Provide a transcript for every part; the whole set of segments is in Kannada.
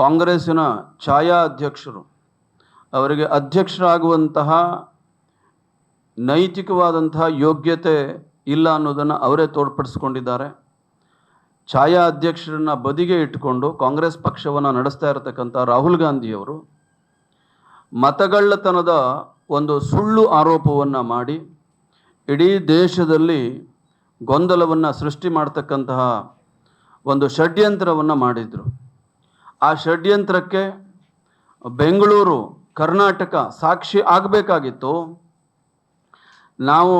ಕಾಂಗ್ರೆಸ್ಸಿನ ಛಾಯಾ ಅಧ್ಯಕ್ಷರು ಅವರಿಗೆ ಅಧ್ಯಕ್ಷರಾಗುವಂತಹ ನೈತಿಕವಾದಂತಹ ಯೋಗ್ಯತೆ ಇಲ್ಲ ಅನ್ನೋದನ್ನು ಅವರೇ ತೋರ್ಪಡಿಸ್ಕೊಂಡಿದ್ದಾರೆ. ಛಾಯಾ ಅಧ್ಯಕ್ಷರನ್ನ ಬದಿಗೆ ಇಟ್ಟುಕೊಂಡು ಕಾಂಗ್ರೆಸ್ ಪಕ್ಷವನ್ನು ನಡೆಸ್ತಾ ಇರತಕ್ಕಂಥ ರಾಹುಲ್ ಗಾಂಧಿಯವರು ಮತಗಳ್ಳತನದ ಒಂದು ಸುಳ್ಳು ಆರೋಪವನ್ನು ಮಾಡಿ ಇಡೀ ದೇಶದಲ್ಲಿ ಗೊಂದಲವನ್ನು ಸೃಷ್ಟಿ ಮಾಡ್ತಕ್ಕಂತಹ ಒಂದು ಷಡ್ಯಂತ್ರವನ್ನು ಮಾಡಿದರು. ಆ ಷಡ್ಯಂತ್ರಕ್ಕೆ ಬೆಂಗಳೂರು, ಕರ್ನಾಟಕ ಸಾಕ್ಷಿ ಆಗಬೇಕಾಗಿತ್ತು. ನಾವು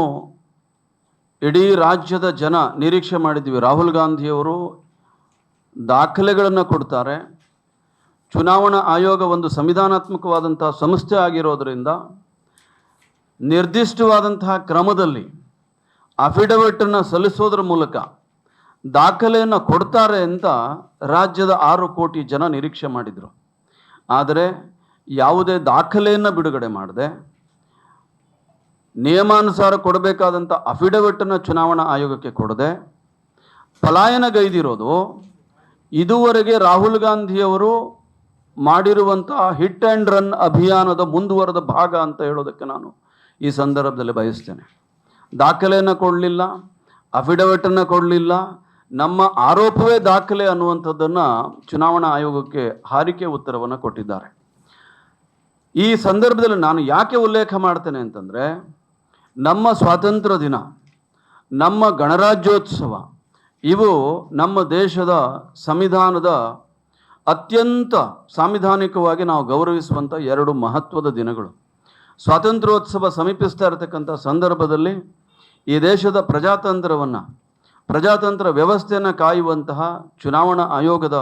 ಇಡೀ ರಾಜ್ಯದ ಜನ ನಿರೀಕ್ಷೆ ಮಾಡಿದ್ವಿ ರಾಹುಲ್ ಗಾಂಧಿಯವರು ದಾಖಲೆಗಳನ್ನು ಕೊಡ್ತಾರೆ. ಚುನಾವಣಾ ಆಯೋಗ ಒಂದು ಸಂವಿಧಾನಾತ್ಮಕವಾದಂಥ ಸಂಸ್ಥೆ ಆಗಿರೋದರಿಂದ ನಿರ್ದಿಷ್ಟವಾದಂತಹ ಕ್ರಮದಲ್ಲಿ ಅಫಿಡವಿಟನ್ನು ಸಲ್ಲಿಸೋದ್ರ ಮೂಲಕ ದಾಖಲೆಯನ್ನು ಕೊಡ್ತಾರೆ ಅಂತ ರಾಜ್ಯದ ಆರು ಕೋಟಿ ಜನ ನಿರೀಕ್ಷೆ ಮಾಡಿದರು. ಆದರೆ ಯಾವುದೇ ದಾಖಲೆಯನ್ನು ಬಿಡುಗಡೆ ಮಾಡದೆ, ನಿಯಮಾನುಸಾರ ಕೊಡಬೇಕಾದಂಥ ಅಫಿಡವಿಟನ್ನು ಚುನಾವಣಾ ಆಯೋಗಕ್ಕೆ ಕೊಡದೆ, ಪಲಾಯನಗೈದಿರೋದು ಇದುವರೆಗೆ ರಾಹುಲ್ ಗಾಂಧಿಯವರು ಮಾಡಿರುವಂಥ ಹಿಟ್ ಆ್ಯಂಡ್ ರನ್ ಅಭಿಯಾನದ ಮುಂದುವರೆದ ಭಾಗ ಅಂತ ಹೇಳೋದಕ್ಕೆ ನಾನು ಈ ಸಂದರ್ಭದಲ್ಲಿ ಬಯಸ್ತೇನೆ. ದಾಖಲೆಯನ್ನು ಕೊಡಲಿಲ್ಲ ಅಫಿಡವಿಟನ್ನು ಕೊಡಲಿಲ್ಲ ನಮ್ಮ ಆರೋಪವೇ ದಾಖಲೆ ಅನ್ನುವಂಥದ್ದನ್ನು ಚುನಾವಣಾ ಆಯೋಗಕ್ಕೆ ಹಾರಿಕೆ ಉತ್ತರವನ್ನು ಕೊಟ್ಟಿದ್ದಾರೆ. ಈ ಸಂದರ್ಭದಲ್ಲಿ ನಾನು ಯಾಕೆ ಉಲ್ಲೇಖ ಮಾಡ್ತೇನೆ ಅಂತಂದರೆ, ನಮ್ಮ ಸ್ವಾತಂತ್ರ್ಯ ದಿನ, ನಮ್ಮ ಗಣರಾಜ್ಯೋತ್ಸವ, ಇವು ನಮ್ಮ ದೇಶದ ಸಂವಿಧಾನದ ಅತ್ಯಂತ ಸಾಂವಿಧಾನಿಕವಾಗಿ ನಾವು ಗೌರವಿಸುವಂಥ ಎರಡು ಮಹತ್ವದ ದಿನಗಳು. ಸ್ವಾತಂತ್ರ್ಯೋತ್ಸವ ಸಮೀಪಿಸ್ತಾ ಇರತಕ್ಕಂಥ ಸಂದರ್ಭದಲ್ಲಿ ಈ ದೇಶದ ಪ್ರಜಾತಂತ್ರವನ್ನು ಪ್ರಜಾತಂತ್ರ ವ್ಯವಸ್ಥೆಯನ್ನು ಕಾಯುವಂತಹ ಚುನಾವಣಾ ಆಯೋಗದ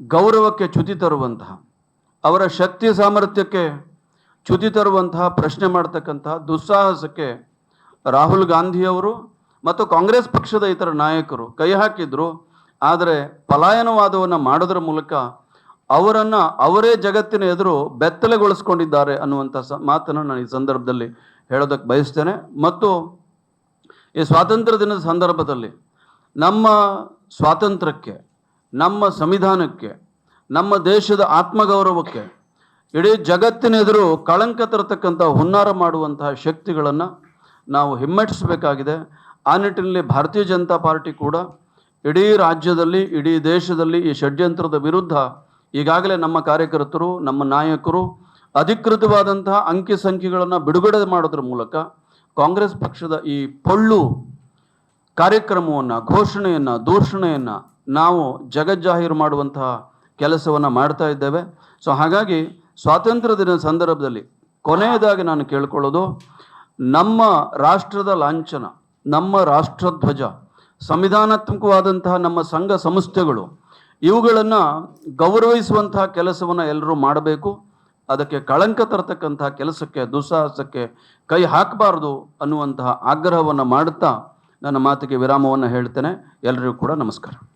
ಗೌರವಕ್ಕೆ ಚ್ಯುತಿ ತರುವಂತಹ, ಅವರ ಶಕ್ತಿ ಸಾಮರ್ಥ್ಯಕ್ಕೆ ಚ್ಯುತಿ ತರುವಂತಹ ಪ್ರಶ್ನೆ ಮಾಡ್ತಕ್ಕಂತಹ ದುಸ್ಸಾಹಸಕ್ಕೆ ರಾಹುಲ್ ಗಾಂಧಿಯವರು ಮತ್ತು ಕಾಂಗ್ರೆಸ್ ಪಕ್ಷದ ಇತರ ನಾಯಕರು ಕೈ ಹಾಕಿದ್ರು. ಆದರೆ ಪಲಾಯನವಾದವನ್ನು ಮಾಡೋದ್ರ ಮೂಲಕ ಅವರನ್ನು ಅವರೇ ಜಗತ್ತಿನ ಎದುರು ಬೆತ್ತಲೆಗೊಳಿಸ್ಕೊಂಡಿದ್ದಾರೆ ಅನ್ನುವಂಥ ಸ ಮಾತನ್ನು ನಾನು ಈ ಸಂದರ್ಭದಲ್ಲಿ ಹೇಳೋದಕ್ಕೆ ಬಯಸ್ತೇನೆ. ಮತ್ತು ಈ ಸ್ವಾತಂತ್ರ್ಯ ದಿನದ ಸಂದರ್ಭದಲ್ಲಿ ನಮ್ಮ ಸ್ವಾತಂತ್ರ್ಯಕ್ಕೆ, ನಮ್ಮ ಸಂವಿಧಾನಕ್ಕೆ, ನಮ್ಮ ದೇಶದ ಆತ್ಮಗೌರವಕ್ಕೆ, ಇಡೀ ಜಗತ್ತಿನ ಎದುರು ಕಳಂಕ ತರತಕ್ಕಂಥ ಹುನ್ನಾರ ಮಾಡುವಂತಹ ಶಕ್ತಿಗಳನ್ನು ನಾವು ಹಿಮ್ಮೆಟ್ಟಿಸಬೇಕಾಗಿದೆ. ಆ ನಿಟ್ಟಿನಲ್ಲಿ ಭಾರತೀಯ ಜನತಾ ಪಾರ್ಟಿ ಕೂಡ ಇಡೀ ರಾಜ್ಯದಲ್ಲಿ, ಇಡೀ ದೇಶದಲ್ಲಿ ಈ ಷಡ್ಯಂತ್ರದ ವಿರುದ್ಧ ಈಗಾಗಲೇ ನಮ್ಮ ಕಾರ್ಯಕರ್ತರು, ನಮ್ಮ ನಾಯಕರು ಅಧಿಕೃತವಾದಂತಹ ಅಂಕಿ ಸಂಖ್ಯೆಗಳನ್ನು ಬಿಡುಗಡೆ ಮಾಡೋದ್ರ ಮೂಲಕ ಕಾಂಗ್ರೆಸ್ ಪಕ್ಷದ ಈ ಪೊಳ್ಳು ಕಾರ್ಯಕ್ರಮವನ್ನು, ಘೋಷಣೆಯನ್ನು, ದೂಷಣೆಯನ್ನು ನಾವು ಜಗಜ್ಜಾಹೀರು ಮಾಡುವಂತಹ ಕೆಲಸವನ್ನು ಮಾಡ್ತಾ ಇದ್ದೇವೆ. ಸೊ ಹಾಗಾಗಿ ಸ್ವಾತಂತ್ರ್ಯ ದಿನದ ಸಂದರ್ಭದಲ್ಲಿ ಕೊನೆಯದಾಗಿ ನಾನು ಕೇಳ್ಕೊಳ್ಳೋದು, ನಮ್ಮ ರಾಷ್ಟ್ರದ ಲಾಂಛನ, ನಮ್ಮ ರಾಷ್ಟ್ರಧ್ವಜ, ಸಂವಿಧಾನಾತ್ಮಕವಾದಂತಹ ನಮ್ಮ ಸಂಘ ಸಂಸ್ಥೆಗಳು, ಇವುಗಳನ್ನು ಗೌರವಿಸುವಂತಹ ಕೆಲಸವನ್ನು ಎಲ್ಲರೂ ಮಾಡಬೇಕು. ಅದಕ್ಕೆ ಕಳಂಕ ತರತಕ್ಕಂತಹ ಕೆಲಸಕ್ಕೆ, ದುಸ್ಸಾಹಸಕ್ಕೆ ಕೈ ಹಾಕಬಾರ್ದು ಅನ್ನುವಂತಹ ಆಗ್ರಹವನ್ನು ಮಾಡುತ್ತಾ ನನ್ನ ಮಾತಿಗೆ ವಿರಾಮವನ್ನು ಹೇಳ್ತೇನೆ. ಎಲ್ಲರಿಗೂ ಕೂಡ ನಮಸ್ಕಾರ.